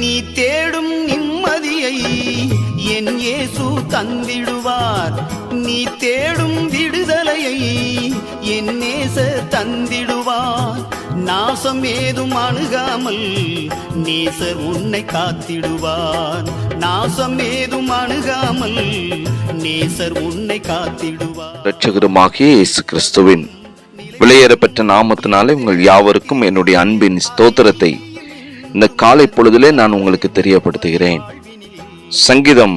நீ தேடும் நிம்மதியை என் இயேசு தந்திடுவார். நீ தேடும் விடுதலையை என் நேச தந்திடுவார். நாசம் ஏதும் அணுகாமல் நேசர் உன்னை காத்திடுவார். நாசம் ஏதும் அணுகாமல் நேசர் உன்னை காத்திடுவார். ரட்சகருமாகிய இயேசு கிறிஸ்துவின் விளையேறப்பெற்ற நாமத்தினாலே உங்கள் யாவருக்கும் என்னுடைய அன்பின் ஸ்தோத்திரத்தை இந்த காலை பொழுதிலே நான் உங்களுக்கு தெரியப்படுத்துகிறேன். சங்கீதம்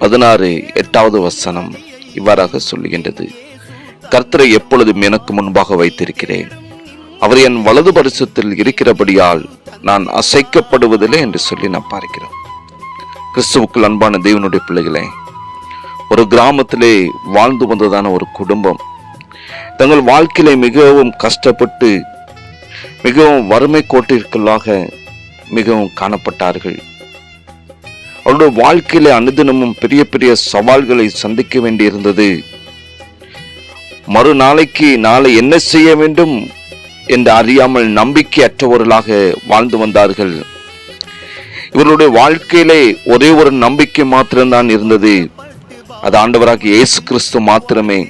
பதினாறு எட்டாவது வசனம் இவ்வாறாக சொல்லுகின்றது. கர்த்தரை எப்பொழுதும் எனக்கு முன்பாக வைத்திருக்கிறேன். அவர் என் வலது பரிசத்தில் இருக்கிறபடியால் நான் அசைக்கப்படுவதில்லை என்று சொல்லி நான் பார்க்கிறோம். கிறிஸ்துவுக்குள் அன்பான தேவனுடைய பிள்ளைகளே ஒரு கிராமத்திலே வாழ்ந்து வந்ததான ஒரு குடும்பம். தங்கள் வாழ்க்கையில மிகவும் கஷ்டப்பட்டு மிகவும் வறுமை கோட்டிற்குள்ளாக மிகவும் காணப்பட்டார்கள். அவருடைய வாழ்க்கையில அனுதினமும் பெரிய பெரிய சவால்களை சந்திக்க வேண்டியிருந்தது. மறுநாளைக்கு நாளை என்ன செய்ய வேண்டும் என்று அறியாமல் நம்பிக்கையற்றவர்களாக வாழ்ந்து வந்தார்கள். இவருடைய வாழ்க்கையிலே ஒரே ஒரு நம்பிக்கை மாத்திரம்தான் இருந்தது. அது ஆண்டவராக இயேசு கிறிஸ்து மாத்திரமே.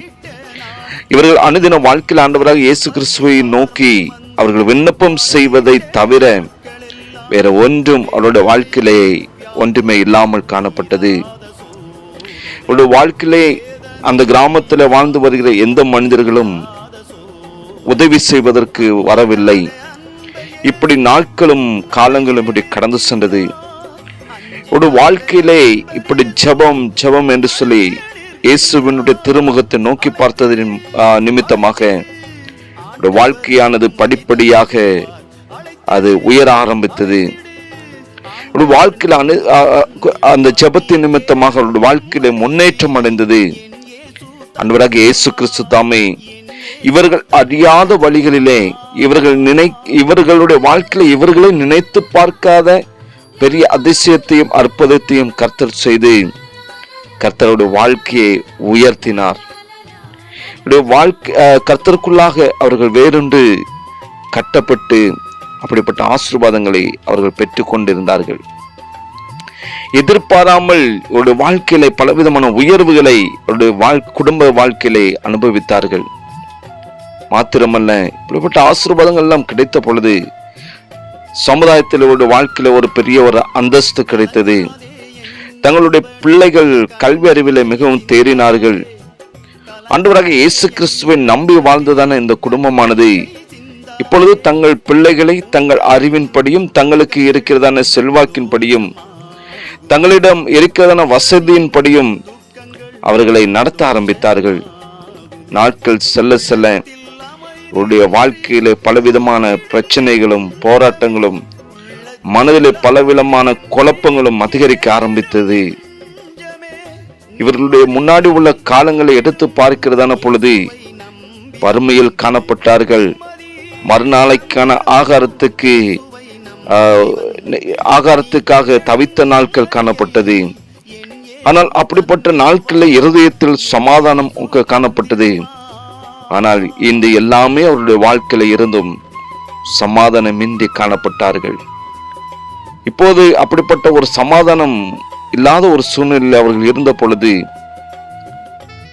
இவர்கள் அனுதின வாழ்க்கையில் ஆண்டவராக இயேசு கிறிஸ்துவை நோக்கி அவர்கள் விண்ணப்பம் செய்வதை தவிர வேற ஒன்றும் அவருடைய வாழ்க்கையிலே ஒன்றுமே இல்லாமல் காணப்பட்டது. அவருடைய வாழ்க்கையிலே அந்த கிராமத்தில் வாழ்ந்து வருகிற எந்த மனிதர்களும் உதவி செய்வதற்கு வரவில்லை. இப்படி நாட்களும் காலங்களும் இப்படி கடந்து சென்றது. ஒரு வாழ்க்கையிலே இப்படி ஜெபம் ஜெபம் என்று சொல்லி இயேசுவினுடைய திருமுகத்தை நோக்கி பார்த்ததின் நிமித்தமாக ஒரு வாழ்க்கையானது படிப்படியாக அது உயர ஆரம்பித்தது. ஒரு வாழ்க்கையில அனு அந்த ஜெபத்தின் நிமித்தமாக அவருடைய வாழ்க்கையில முன்னேற்றம் அடைந்தது. அன்பராக இயேசு கிறிஸ்து தாமே இவர்கள் அறியாத வழிகளிலே இவர்கள் நினை இவர்களுடைய வாழ்க்கையில இவர்களை நினைத்து பார்க்காத பெரிய அதிசயத்தையும் அற்புதத்தையும் கர்த்தர் செய்து கர்த்தருடைய வாழ்க்கையை உயர்த்தினார். இவருடைய வாழ்க்கை கர்த்தருக்குள்ளாக அவர்கள் வேறொன்று கட்டப்பட்டு அப்படிப்பட்ட ஆசீர்வாதங்களை அவர்கள் பெற்று கொண்டிருந்தார்கள் எதிர்பாராமல் ஒரு வாழ்க்கையில பலவிதமான உயர்வுகளை அவருடைய வாழ் குடும்ப வாழ்க்கையிலே அனுபவித்தார்கள். மாத்திரமல்ல இப்படிப்பட்ட ஆசீர்வாதங்கள் எல்லாம் கிடைத்த பொழுது சமுதாயத்தில் ஒரு வாழ்க்கையில ஒரு பெரிய ஒரு அந்தஸ்து கிடைத்தது. தங்களுடைய பிள்ளைகள் கல்வி அறிவில் மிகவும் தேறினார்கள். அன்றுவராக இயேசு கிறிஸ்துவை நம்பி வாழ்ந்ததான இந்த குடும்பமானது இப்பொழுது தங்கள் பிள்ளைகளை தங்கள் அறிவின்படியும் தங்களுக்கு இருக்கிறதான செல்வாக்கின்படியும் தங்களிடம் இருக்கிறதான வசதியின்படியும் அவர்களை நடத்த ஆரம்பித்தார்கள். நாட்கள் செல்ல செல்ல அவருடைய வாழ்க்கையில பலவிதமான பிரச்சனைகளும் போராட்டங்களும் மனதிலே பலவிதமான குழப்பங்களும் அதிகரிக்க ஆரம்பித்தது. இவர்களுடைய முன்னாடி உள்ள காலங்களை எடுத்து பார்க்கிறதான பொழுது வறுமையில் காணப்பட்டார்கள். மறுநாளைக்கான ஆகாரத்துக்கு ஆகாரத்துக்காக தவித்த நாட்கள் காணப்பட்டது. ஆனால் அப்படிப்பட்ட நாட்களில் இருதயத்தில் சமாதானம் காணப்பட்டது. ஆனால் இந்த எல்லாமே அவருடைய வாழ்க்கையில இருந்தும் சமாதானமின்றி காணப்பட்டார்கள். இப்போது அப்படிப்பட்ட ஒரு சமாதானம் இல்லாத ஒரு சூழ்நிலையில் அவர்கள் இருந்த பொழுது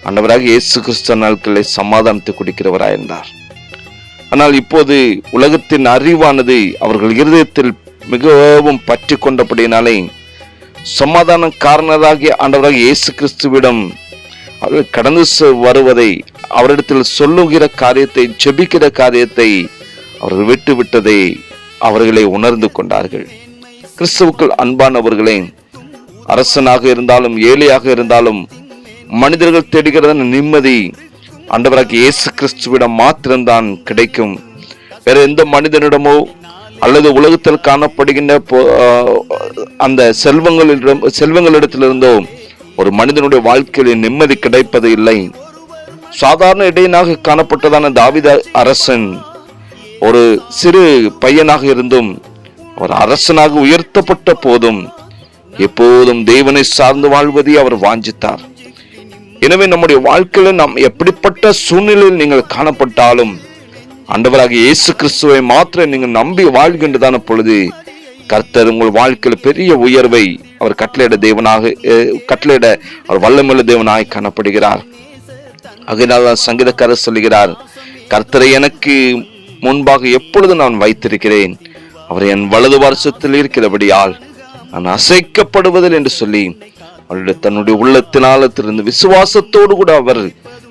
ஆண்டவராக இயேசு கிறிஸ்த நாட்களை சமாதானத்தை குடிக்கிறவராயிருந்தார் ஆனால் இப்போது உலகத்தின் அறிவானது அவர்கள் இருதயத்தில் மிகவும் பற்றி கொண்டபடியினாலே சமாதான காரணராகிய ஆண்டவராக இயேசு கிறிஸ்துவிடம் அவர்கள் கடந்து வருவதை அவரிடத்தில் சொல்லுகிற காரியத்தை ஜெபிக்கிற காரியத்தை அவர்கள் விட்டுவிட்டதை அவர்களை உணர்ந்து கொண்டார்கள். கிறிஸ்துவுக்குள் அன்பானவர்களே அரசனாக இருந்தாலும் ஏழையாக இருந்தாலும் மனிதர்கள் தேடுகிற நிம்மதி ஆண்டவராக இயேசு கிறிஸ்துவிடம் மாத்திரம்தான் கிடைக்கும். வேற எந்த மனிதனிடமோ அல்லது உலகத்தில் காணப்படுகின்ற அந்த செல்வங்களிடம் செல்வங்களிடத்திலிருந்தோ ஒரு மனிதனுடைய வாழ்க்கையில் நிம்மதி கிடைப்பது இல்லை. சாதாரண இடையனாக காணப்பட்டதான தாவித அரசன் ஒரு சிறு பையனாக இருந்தும் அவர் அரசனாக உயர்த்தப்பட்ட போதும் எப்போதும் தேவனை சார்ந்து வாழ்வதை அவர் வாஞ்சித்தார். எனவே நம்முடைய வாழ்க்கையில நாம் எப்படிப்பட்ட சூழ்நிலையில் நீங்கள் காணப்பட்டாலும் ஆண்டவராக இயேசு கிறிஸ்துவை மாத்திரம் நீங்கள் நம்பி வாழ்கின்றதான பொழுது கர்த்தர் உங்கள் வாழ்க்கையில் பெரிய உயர்வை அவர் கட்டளையிட தேவனாக கட்டளையிட அவர் வல்லமுள்ள தேவனாய் காணப்படுகிறார். அதனால சங்கீதக்காரர் சொல்லுகிறார் கர்த்தரை எனக்கு முன்பாக எப்பொழுது நான் வைத்திருக்கிறேன்? அவர் என் வலது வருஷத்தில் இருக்கிறபடியால் நான் அசைக்கப்படுவதில் என்று சொல்லி அவருடைய தன்னுடைய உள்ளத்தினாலத்திலிருந்து விசுவாசத்தோடு கூட அவர்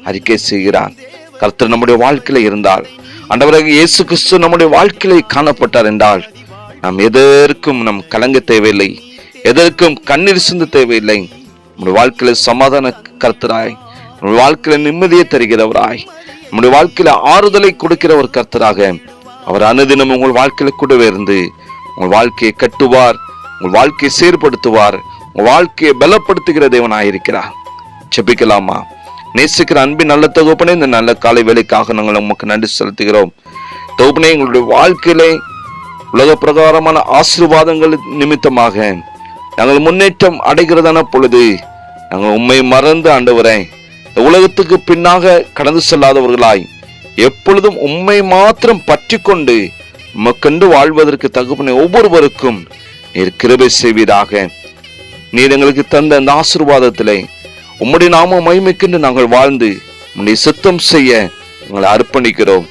அறிக்கை செய்கிறார். கர்த்தர் நம்முடைய வாழ்க்கையில இருந்தால் அண்டவராக இயேசு கிறிஸ்து நம்முடைய வாழ்க்கையிலே காணப்பட்டார் என்றால் நாம் எதற்கும் நம் கலங்க தேவையில்லை. எதற்கும் கண்ணீர் சிந்த தேவையில்லை. நம்முடைய வாழ்க்கையில சமாதான கர்த்தராய் நம்முடைய வாழ்க்கையில நிம்மதியை தருகிறவராய் நம்முடைய வாழ்க்கையில ஆறுதலை கொடுக்கிற ஒரு கர்த்தராக. அவர் அனுதினம் உங்கள் வாழ்க்கையில கூடவே இருந்து உங்கள் வாழ்க்கையை கட்டுவார் உங்கள் வாழ்க்கையை சீர்படுத்துவார் வாழ்க்கையை பலப்படுத்துகிற தேவனாயிருக்கிறார். செபிக்கலாமா நேசிக்கிற அன்பின் நல்ல தொகுப்பனே இந்த நல்ல காலை வேலைக்காக நாங்கள் உமக்கு நன்றி செலுத்துகிறோம். தொகுப்பனே எங்களுடைய வாழ்க்கையிலே உலக பிரகாரமான ஆசீர்வாதங்கள் நிமித்தமாக நாங்கள் முன்னேற்றம் அடைகிறதான பொழுது நாங்கள் உண்மை மறந்து ஆண்டவரேன் இந்த உலகத்துக்கு பின்னாக கடந்து செல்லாதவர்களாய் எப்பொழுதும் உண்மை மாத்திரம் பற்றி கொண்டு மக்கண்டு வாழ்வதற்கு தகுப்பனை ஒவ்வொருவருக்கும் நீர் கிருபை செய்வீராக. நீர் எங்களுக்கு தந்த அந்த ஆசீர்வாதத்திலே உம்முடைய நாம மகிமைக்கென்று நாங்கள் வாழ்ந்து உன்னை சுத்தம் செய்ய எங்களை அர்ப்பணிக்கிறோம்.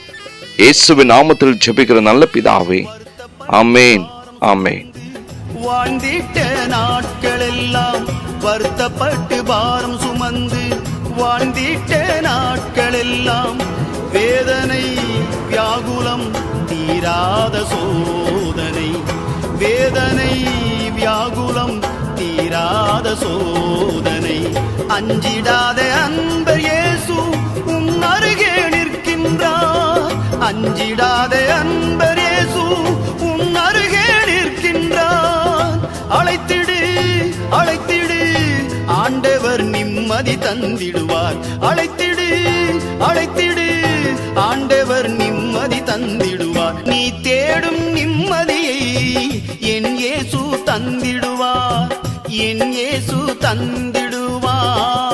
இயேசுவின் நாமத்தில் ஜெபிக்கிற நல்ல பிதாவே. ஆமேன். ஆமேன். வாழ்ந்திட்ட நாட்கள் எல்லாம் வருத்தப்பட்டு பாரம் சுமந்து வாழ்ந்திட்ட நாட்கள் எல்லாம் வேதனை வியாகுலம் தீராத சோ சோதனை. அஞ்சிடாத அன்பர் இயேசு உன் அருகே நிற்கின்றார். அஞ்சிடாத அன்பர் இயேசு உன் அருகே நிற்கின்றார். அழைத்திடு அழைத்திடு ஆண்டவர் நிம்மதி தந்திடுவார். அழைத்திடு அழைத்திடு ஆண்டவர் நிம்மதி தந்திடுவார். நீ தேடும் நிம்மதியை என் இயேசு தந்திடு என் இயேசு தந்திடுவார்.